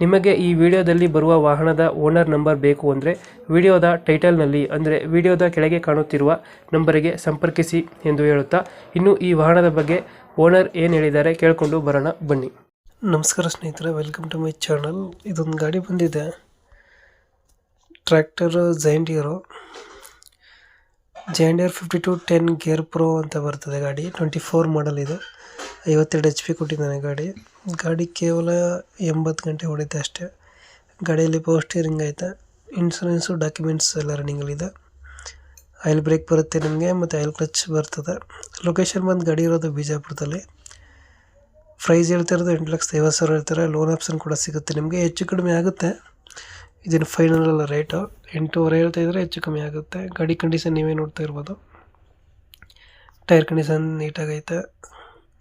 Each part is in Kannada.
ನಿಮಗೆ ಈ ವಿಡಿಯೋದಲ್ಲಿ ಬರುವ ವಾಹನದ ಓನರ್ ನಂಬರ್ ಬೇಕು ಅಂದರೆ ವಿಡಿಯೋದ ಟೈಟಲ್ನಲ್ಲಿ ಅಂದರೆ ವಿಡಿಯೋದ ಕೆಳಗೆ ಕಾಣುತ್ತಿರುವ ನಂಬರಿಗೆ ಸಂಪರ್ಕಿಸಿ ಎಂದು ಹೇಳುತ್ತಾ, ಇನ್ನು ಈ ವಾಹನದ ಬಗ್ಗೆ ಓನರ್ ಏನು ಹೇಳಿದ್ದಾರೆ ಕೇಳಿಕೊಂಡು ಬರೋಣ, ಬನ್ನಿ. ನಮಸ್ಕಾರ ಸ್ನೇಹಿತರೆ, ವೆಲ್ಕಮ್ ಟು ಮೈ ಚಾನಲ್. ಇದೊಂದು ಗಾಡಿ ಬಂದಿದೆ. Tractor John Deere John Deere fifty two ten gear pro ಅಂತ ಬರ್ತದೆ ಗಾಡಿ. ಟ್ವೆಂಟಿ ಫೋರ್ ಮಾಡಲ್ ಇದು. ಐವತ್ತೆರಡು ಎಚ್ ಪಿ ಕೊಟ್ಟಿದ್ದಾನೆ ಗಾಡಿ. ಗಾಡಿ ಕೇವಲ ಎಂಬತ್ತು ಗಂಟೆ ಹೊಡಿತೆ ಅಷ್ಟೇ. ಗಾಡಿಯಲ್ಲಿ ಪವರ್ ಸ್ಟೀರಿಂಗ್ ಐತೆ. ಇನ್ಸೂರೆನ್ಸು ಡಾಕ್ಯುಮೆಂಟ್ಸ್ ಎಲ್ಲ ರನ್ನಿಂಗಲ್ಲಿದೆ ಆಯಿಲ್ ಬ್ರೇಕ್ ಬರುತ್ತೆ ನಿಮಗೆ ಮತ್ತು ಆಯಿಲ್ ಕ್ಲಚ್ ಬರ್ತದೆ. ಲೊಕೇಶನ್ ಬಂದು ಗಾಡಿ ಇರೋದು ಬಿಜಾಪುರದಲ್ಲಿ. ಪ್ರೈಸ್ ಹೇಳ್ತಾ ಇರೋದು ಎಂಟು ಲಕ್ಷದ ಐವತ್ತು ಸಾವಿರ ಹೇಳ್ತಾರೆ. ಲೋನ್ ಆಪ್ಷನ್ ಕೂಡ ಸಿಗುತ್ತೆ ನಿಮಗೆ. ಹೆಚ್ಚು ಕಡಿಮೆ ಆಗುತ್ತೆ. ಇದನ್ನು ಫೈನಲ್ ಅಲ್ಲ ರೇಟು ಎಂಟೂವರೆ ಹೇಳ್ತಾ ಇದ್ದರೆ ಹೆಚ್ಚು ಕಮ್ಮಿ ಆಗುತ್ತೆ. ಗಾಡಿ ಕಂಡೀಷನ್ ನೀವೇ ನೋಡ್ತಾ ಇರ್ಬೋದು. ಟೈರ್ ಕಂಡೀಷನ್ ನೀಟಾಗೈತೆ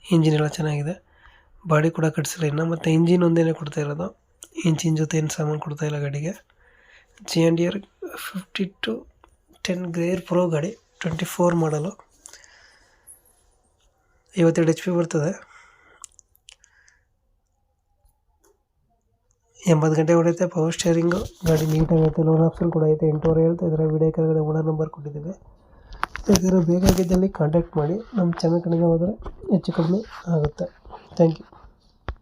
ಇಂಜಿನ್ ಎಲ್ಲ ಚೆನ್ನಾಗಿದೆ. ಬಾಡಿ ಕೂಡ ಕಟ್ಸಿಲ್ಲ ಇನ್ನು, ಮತ್ತು ಇಂಜಿನ್ ಒಂದೇನೇ ಕೊಡ್ತಾ ಇರೋದು. ಇಂಜಿನ್ ಜೊತೆ ಏನು ಸಾಮಾನು ಕೊಡ್ತಾ ಇಲ್ಲ ಗಾಡಿಗೆ. John Deere fifty two ten gear pro ಗಾಡಿ ಟ್ವೆಂಟಿ ಫೋರ್ ಮಾಡಲು ಐವತ್ತೆರಡು ಎಚ್ ಪಿ ಬರ್ತದೆ. ಎಂಬತ್ತು ಗಂಟೆ ಹೊಡೆಯುತ್ತೆ ಪವರ್ ಸ್ಟೇರಿಂಗು ಗಾಡಿ ನೀಟಾಗಿರುತ್ತೆ ಲೋನ್ ಆಪ್ಷನ್ ಕೂಡ ಐತೆ. ಎಂಟೂವರೆ ಹೇಳ್ತಾ ಇದ್ದಾರೆ. ವಿಡಿಯೋ ಕೆಳಗಡೆ ಓನರ್ ನಂಬರ್ ಕೊಟ್ಟಿದ್ದೀವಿ. ಯಾಕಂದರೆ ಬೇಕಾಗಿದ್ದಲ್ಲಿ ಕಾಂಟ್ಯಾಕ್ಟ್ ಮಾಡಿ. ನಮ್ಮ ಚಾನಲ್ ಕಡೆಗೆ ಹೋದರೆ ಹೆಚ್ಚು ಕಡಿಮೆ ಆಗುತ್ತೆ. Thank you